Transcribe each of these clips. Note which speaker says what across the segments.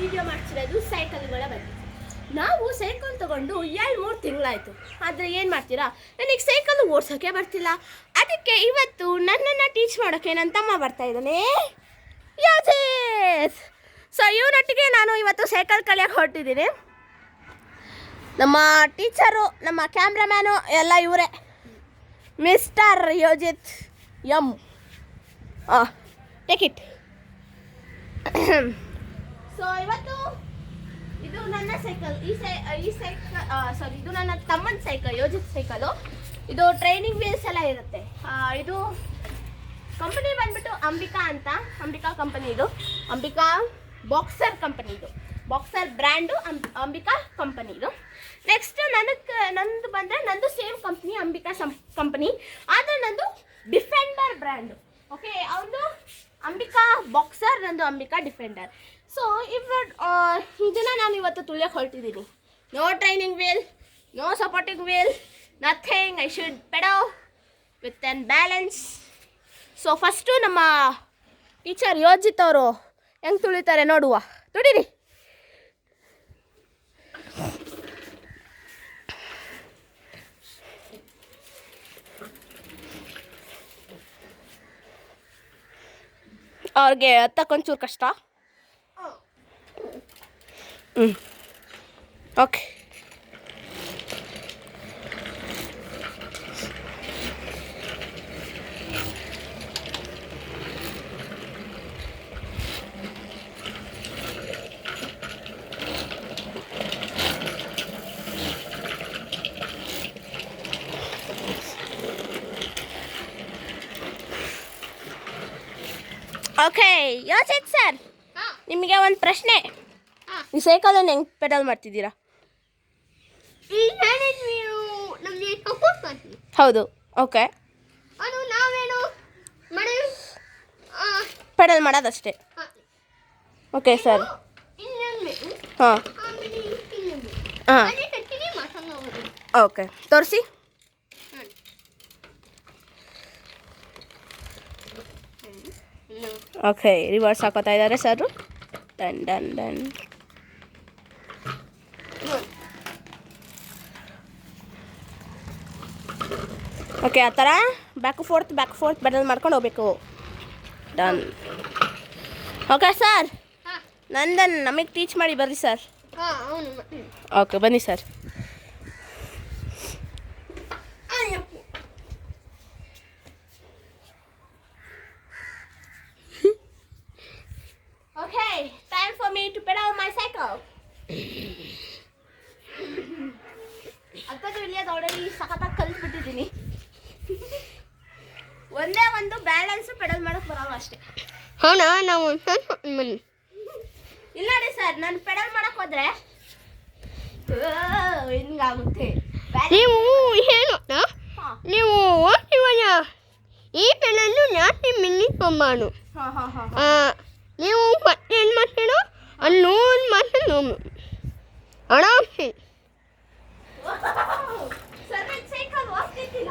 Speaker 1: Video ಮಾಡ್ತಿರೋದು ಸೈಕಲ್ಗಳ ಬಗ್ಗೆ. ನಾವು ಸೈಕಲ್ ತಗೊಂಡು ಎರಡು ಮೂರು ತಿಂಗಳಾಯಿತು. ಆದರೆ ಏನು ಮಾಡ್ತೀರಾ? ನನಗೆ ಸೈಕಲ್ ಓಡ್ಸೋಕ್ಕೆ ಬರ್ತಿಲ್ಲ. ಅದಕ್ಕೆ ಇವತ್ತು ನನ್ನನ್ನು ಟೀಚ್ ಮಾಡೋಕ್ಕೆ ನನ್ನ ತಮ್ಮ ಬರ್ತಾ ಇದ್ದಾನೆ. ಯೋಜೇಸ್ ಸೊ ಇವರೊಟ್ಟಿಗೆ ನಾನು ಇವತ್ತು ಸೈಕಲ್ ಕಲಿಯೋಕೆ ಹೊರಟಿದ್ದೀನಿ. ನಮ್ಮ ಟೀಚರು ನಮ್ಮ ಕ್ಯಾಮ್ರಾಮ್ಯಾನು ಎಲ್ಲ ಇವರೇ. ಮಿಸ್ಟರ್ ಯೋಜಿತ್ ಹಾಂ ಟೇಕ್ ಇಟ್ ಸೊ ಇವತ್ತು ಇದು ನನ್ನ ಸೈಕಲ್ ಈ ಸೈ ಈ ಸೈಕಲ್ ಸಾರಿ ಇದು ನನ್ನ ತಮ್ಮನ ಸೈಕಲ್ ಯೋಜಿತ್ ಸೈಕಲು ಇದು ಟ್ರೈನಿಂಗ್ ವೀಲ್ಸ್ ಎಲ್ಲ ಇರುತ್ತೆ. ಇದು ಕಂಪನಿ ಬಂದ್ಬಿಟ್ಟು ಅಂಬಿಕಾ ಅಂತ. ಅಂಬಿಕಾ ಕಂಪನಿ ಇದು. ಅಂಬಿಕಾ ಬಾಕ್ಸರ್ ಕಂಪನಿ ಇದು. ಬಾಕ್ಸರ್ ಬ್ರ್ಯಾಂಡು ಅಂಬಿಕಾ ಕಂಪನಿ ಇದು. ನೆಕ್ಸ್ಟ್ ನನಗೆ ನಂದು ಬಂದರೆ ನಂದು ಸೇಮ್ ಕಂಪ್ನಿ ಅಂಬಿಕಾ ಕಂಪನಿ ಆದರೆ ನಂದು ಡಿಫೆಂಡರ್ ಬ್ರ್ಯಾಂಡು ಓಕೆ ಅವನು ಅಂಬಿಕಾ ಬಾಕ್ಸರ್ ನಂದು ಅಂಬಿಕಾ ಡಿಫೆಂಡರ್ ಸೊ ಇವ ಇದನ್ನು ನಾನು ಇವತ್ತು ತುಳಿಯೋಕೆ ಹೊರಟಿದ್ದೀನಿ no training wheel no supporting wheel nothing I should pedal with an balance so first ನಮ್ಮ ಟೀಚರ್ ಯೋಜಿತ್ ಅವರು ಹೆಂಗೆ ತುಳಿತಾರೆ ನೋಡುವ. ತುಡೀರಿ ಅವ್ರಿಗೆ ಹತ್ತಕ್ಕೊಂಚೂರು ಕಷ್ಟ. ಹ್ಞೂ ಓಕೆ ಓಕೆ ಯೋಚಿತ್ ಸರ್ ನಿಮಗೆ ಒಂದು ಪ್ರಶ್ನೆ ಈ ಸೈಕಲನ್ನು ಹೆಂಗೆ ಪೆಡಲ್ ಮಾಡ್ತಿದ್ದೀರಾ?
Speaker 2: ನೀವು
Speaker 1: ಹೌದು ಓಕೆ. ಪೆಡಲ್ ಮಾಡೋದಷ್ಟೇ. Okay sir. ಹಾಂ. ಹಾಂ. ಓಕೆ ತೋರಿಸಿ. ಓಕೆ ರಿವರ್ಸ್ ಹಾಕೋತಾ ಇದ್ದಾರೆ sir done done done. Okay ಆ ಥರ back forth back forth pedal ಮಾಡ್ಕೊಂಡು ಹೋಗ್ಬೇಕು. ಡನ್ ಓಕೆ ಸರ್ ನಂದನ್ ನಮಗೆ ಟೀಚ್ ಮಾಡಿ ಬರ್ರಿ ಸರ್ ಓಕೆ ಬನ್ನಿ sir Okay, time for me to pedal my cycle. ಇಲ್ಲಿ ಅದು ಆಲ್ರೆಡಿ ಸಖತ್ತಾಗಿ ಕಲ್ತ್ಬಿಟ್ಟಿದ್ದೀನಿ. ಒಂದೇ ಒಂದು ಬ್ಯಾಲೆನ್ಸ್ ಪೆಡಲ್ ಮಾಡಕ್ ಬರಲ್ಲ ಅಷ್ಟೇ.
Speaker 2: ಹೌದಾ? ನಾವು
Speaker 1: ಇಲ್ಲ ಸರ್ ನಾನು ಪೆಡಲ್ ಮಾಡಕ್ ಹೋದ್ರೆ ಹಿಂಗಾಗುತ್ತೆ
Speaker 2: ನೀವು ಏನು ನೀವು ಓದ್ತೀವಲ್ಲ ಈ ಪೆನನ್ನು ಜಾಸ್ತಿ
Speaker 1: ಹಾ
Speaker 2: ನೀವು ಮತ್ತೆ ಏನು ಮಾಡ್ತೀರೋ ಅನ್ನೋದು ಮಾತ್ರ ನೋವು. ಆರಾಮ್ಸೆ
Speaker 1: ಸರ್ ಸೈಕಲ್ ಹೋಗ್ತಿದ್ದಿಲ್ಲ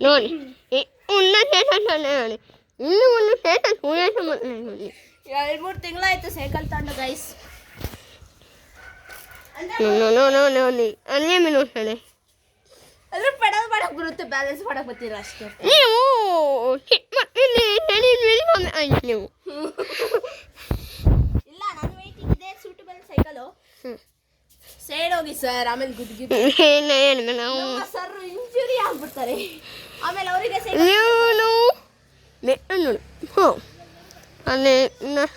Speaker 2: ನೋಡಿ. ಸೇತ ನೋಡಿ. ಇನ್ನು ಒಂದು ಸೇತ ಸೂರ್ಯಾಸ ನೋಡಿ.
Speaker 1: ಎರಡು ಮೂರು ತಿಂಗಳಾಯ್ತು ಸೈಕಲ್ ತಗೊಂಡು ಗೈಸ್
Speaker 2: ನೋ ನೋ ನೋ ನೋಡಿ ಅಲ್ಲೇ ಮಿನೋಡ್ತಾನೆ
Speaker 1: ಅದ್ರ ಪೆಡಲ್ ಮಾಡಕ್ ಬರುತ್ತೆ ಬ್ಯಾಲೆನ್ಸ್ ಮಾಡಕ್ ಬರ್ತೀರ ಅಷ್ಟೇ.
Speaker 2: ನೀವು ಚಿಕ್ಕ ಮಕ್ಕಳಲ್ಲಿ ನಡಿ ಮೇಲೆ ಆಯ್ತು ನೀವು.
Speaker 1: ಇಲ್ಲ ನಾನು ವೇಟಿಂಗ್ ಇದೆ ಸೂಟಬಲ್ ಸೈಕಲು ಸೈಡ್ ಹೋಗಿ ಸರ್ ಆಮೇಲೆ ಗುದ್ಗಿ ಸರ್ ಹಾಕ್ಬಿಡ್ತಾರೆ ಆಮೇಲೆ ಅವರಿಗೆ
Speaker 2: ಇವನು ಬೆಟ್ಟನೋಳು ಹ್ಞೂ. ಅಲ್ಲಿ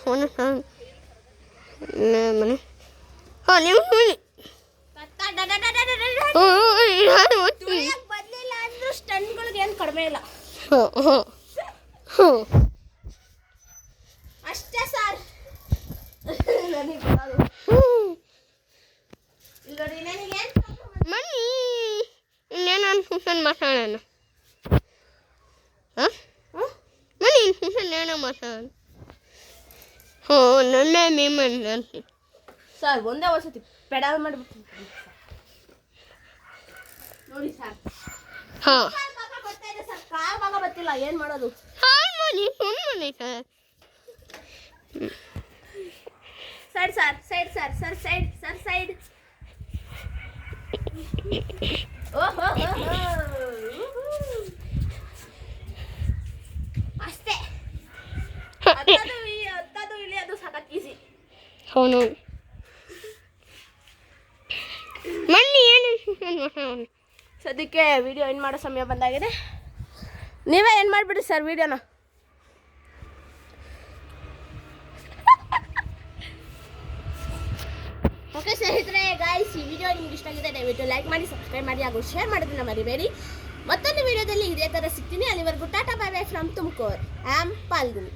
Speaker 2: ಒಂದು ಮನೆ. ಹಾಂ
Speaker 1: ನಿಮ್ಮ ಏನು ಇಲ್ಲ.
Speaker 2: ಅಷ್ಟೇ ಸರ್.
Speaker 1: ನನಗೆ
Speaker 2: ಇನ್ನೇನು ಟ್ಯೂಷನ್ ಮಾತಾಡೋಣ ನಾನು? ಏನೋ ಮಾತಾಡೋಣ ಹ್ಞೂ ನನ್ನ ಮೇಮನ್
Speaker 1: ಸರ್ ಒಂದೇ ಒಂದ್ಸತಿ ಪೆಡಲ್ ಮಾಡ್ಬಿಡ್ತೀನಿ ನೋಡಿ ಸರ್.
Speaker 2: ಹಾಂ.
Speaker 1: ಭಾಗ ಬರ್ತಿಲ್ಲ. ಏನ್ ಮಾಡೋದು?
Speaker 2: ಹಾಂ ಮಾಡಿ ಸುಮ್ಮನೆ sir.
Speaker 1: Side sir side sir sir side sir side. ಅಷ್ಟೇ. ಅಂತದ್ದು ಇಲ್ಲಿ ಇಳಿಯೋದು ಸಖತ್ ಈಸಿ
Speaker 2: ಹೌದು. ಮಣ್ಣಿ ಏನು?
Speaker 1: ಸದ್ಯಕ್ಕೆ ವಿಡಿಯೋ ಏನು ಮಾಡೋ ಸಮಯ ಬಂದಾಗಿದೆ. ನೀವೇ ಏನು ಮಾಡಿಬಿಡಿ ಸರ್ ವಿಡಿಯೋನ ಓಕೆ ಗಾಯ್ಸ್ ಈ ವಿಡಿಯೋ ನಿಮ್ಗೆ ಇಷ್ಟ ಆಗಿದೆ ದಯವಿಟ್ಟು ಲೈಕ್ ಮಾಡಿ ಸಬ್ಸ್ಕ್ರೈಬ್ ಮಾಡಿ ಹಾಗೂ ಶೇರ್ ಮಾಡೋದನ್ನ ಮರಿಬೇಡಿ. ಮತ್ತೊಂದು ವಿಡಿಯೋದಲ್ಲಿ ಇದೇ ಥರ ಸಿಗ್ತೀನಿ. ಅಲ್ಲಿವರೆಗೂ tata bye bye from Tumakuru. Am Falguni